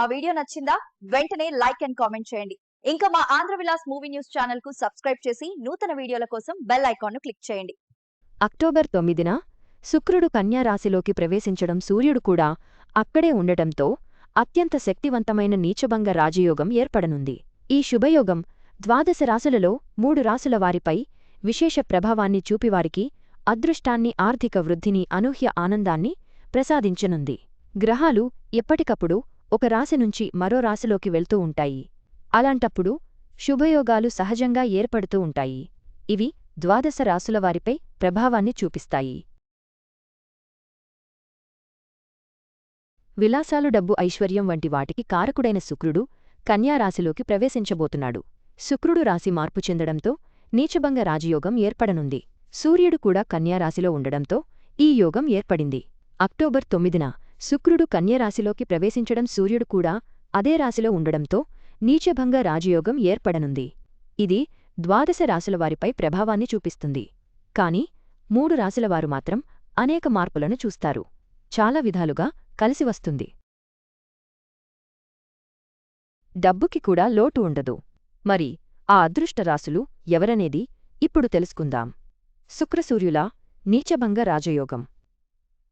ఆ వీడియో నచ్చిందా? వెంటనే లైక్ అండ్ కామెంట్ చేయండి. ఇంకా మా ఆంధ్ర విలాస్ మూవీ న్యూస్ ఛానల్కు సబ్స్క్రైబ్ చేసి నూతన వీడియోల కోసం బెల్ ఐకాన్ను క్లిక్ చేయండి. అక్టోబర్ తొమ్మిదిన శుక్రుడు కన్యారాశిలోకి ప్రవేశించడం సూర్యుడు కూడా అక్కడే ఉండటంతో అత్యంత శక్తివంతమైన నీచభంగ రాజయోగం ఏర్పడనుంది. ఈ శుభయోగం ద్వాదశ రాసులలో మూడు రాశుల వారిపై విశేష ప్రభావాన్ని చూపివారికి అదృష్టాన్ని ఆర్థిక వృద్ధిని అనూహ్య ఆనందాన్ని ప్రసాదించనుంది. గ్రహాలు ఎప్పటికప్పుడు ఒక రాశి నుంచి మరో రాశిలోకి వెళ్తూ ఉంటాయి. అలాంటప్పుడు శుభయోగాలు సహజంగా ఏర్పడుతూ ఉంటాయి. ఇవి ద్వాదశ రాసుల వారిపై ప్రభావాన్ని చూపిస్తాయి. విలాసాలు డబ్బు ఐశ్వర్యం వంటి వాటికి కారకుడైన శుక్రుడు కన్యారాశిలోకి ప్రవేశించబోతున్నాడు. శుక్రుడు రాశి మార్పు చెందడంతో నీచభంగ రాజయోగం ఏర్పడనుంది. సూర్యుడు కూడా కన్యారాశిలో ఉండడంతో ఈ యోగం ఏర్పడింది. అక్టోబర్ తొమ్మిదిన శుక్రుడు కన్యరాశిలోకి ప్రవేశించడం సూర్యుడు కూడా అదే రాశిలో ఉండడంతో నీచభంగ రాజయోగం ఏర్పడనుంది. ఇది ద్వాదశ రాశులవారిపై ప్రభావాన్ని చూపిస్తుంది. కాని మూడు రాశులవారు మాత్రం అనేక మార్పులను చూస్తారు. చాలా విధాలుగా కలిసి వస్తుంది. డబ్బుకి కూడా లోటు ఉండదు. మరి ఆ అదృష్ట రాశులు ఎవరనేది ఇప్పుడు తెలుసుకుందాం. శుక్రసూర్యుల నీచభంగ రాజయోగం.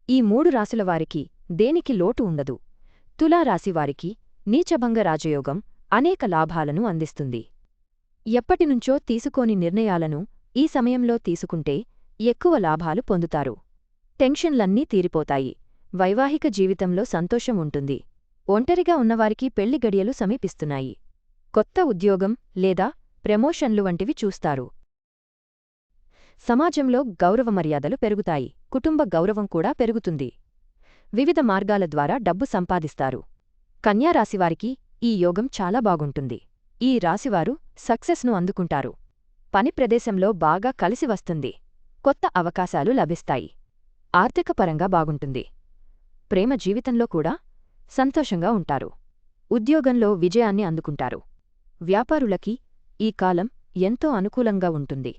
ఈ మూడు రాశుల వారికి దేనికి లోటు ఉండదు. తులారాశివారికి నీచభంగ రాజయోగం అనేక లాభాలను అందిస్తుంది. ఎప్పటినుంచో తీసుకోని నిర్ణయాలను ఈ సమయంలో తీసుకుంటే ఎక్కువ లాభాలు పొందుతారు. టెన్షన్లన్నీ తీరిపోతాయి. వైవాహిక జీవితంలో సంతోషం ఉంటుంది. ఒంటరిగా ఉన్నవారికి పెళ్ళి గడియలు సమీపిస్తున్నాయి. కొత్త ఉద్యోగం లేదా ప్రమోషన్లు వంటివి చూస్తారు. సమాజంలో గౌరవ మర్యాదలు పెరుగుతాయి. కుటుంబ గౌరవం కూడా పెరుగుతుంది. వివిధ మార్గాల ద్వారా డబ్బు సంపాదిస్తారు. కన్యారాశివారికి ఈ యోగం చాలా బాగుంటుంది. ఈ రాశివారు సక్సెస్ను అందుకుంటారు. పని ప్రదేశంలో బాగా కలిసి వస్తుంది. కొత్త అవకాశాలు లభిస్తాయి. ఆర్థికపరంగా బాగుంటుంది. ప్రేమ జీవితంలో కూడా సంతోషంగా ఉంటారు. ఉద్యోగంలో విజయాన్ని అందుకుంటారు. వ్యాపారులకి ఈ కాలం ఎంతో అనుకూలంగా ఉంటుంది.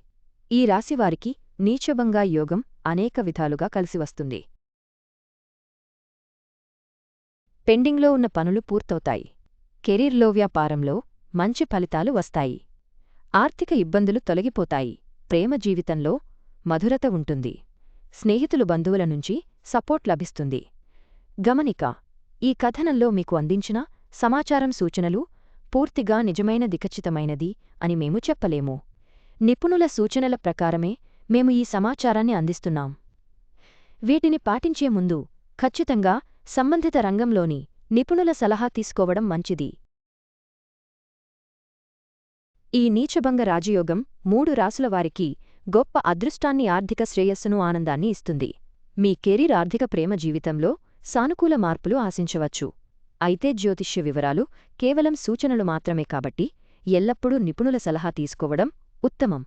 ఈ రాశివారికి నీచభంగా యోగం అనేక విధాలుగా కలిసివస్తుంది పెండింగ్లో ఉన్న పనులు పూర్తవుతాయి. కెరీర్లో వ్యాపారంలో మంచి ఫలితాలు వస్తాయి. ఆర్థిక ఇబ్బందులు తొలగిపోతాయి. ప్రేమ జీవితంలో మధురత ఉంటుంది. స్నేహితులు బంధువుల నుంచి సపోర్ట్ లభిస్తుంది. గమనిక ఈ కథనంలో మీకు అందించిన సమాచారం సూచనలు పూర్తిగా నిజమైన దిఖచ్చితమైనది అని మేము చెప్పలేము. నిపుణుల సూచనల ప్రకారమే మేము ఈ సమాచారాన్ని అందిస్తున్నాం. వీటిని పాటించే ముందు ఖచ్చితంగా సంబంధిత రంగంలోని నిపుణుల సలహా తీసుకోవడం మంచిది. ఈ నీచభంగ రాజయోగం మూడు రాసుల వారికి గొప్ప అదృష్టాన్ని ఆర్థిక శ్రేయస్సును ఆనందాన్ని ఇస్తుంది. మీ కెరీర్ ఆర్థిక ప్రేమ జీవితంలో సానుకూల మార్పులు ఆశించవచ్చు. అయితే జ్యోతిష్య వివరాలు కేవలం సూచనలు మాత్రమే కాబట్టి ఎల్లప్పుడూ నిపుణుల సలహా తీసుకోవడం ఉత్తమం.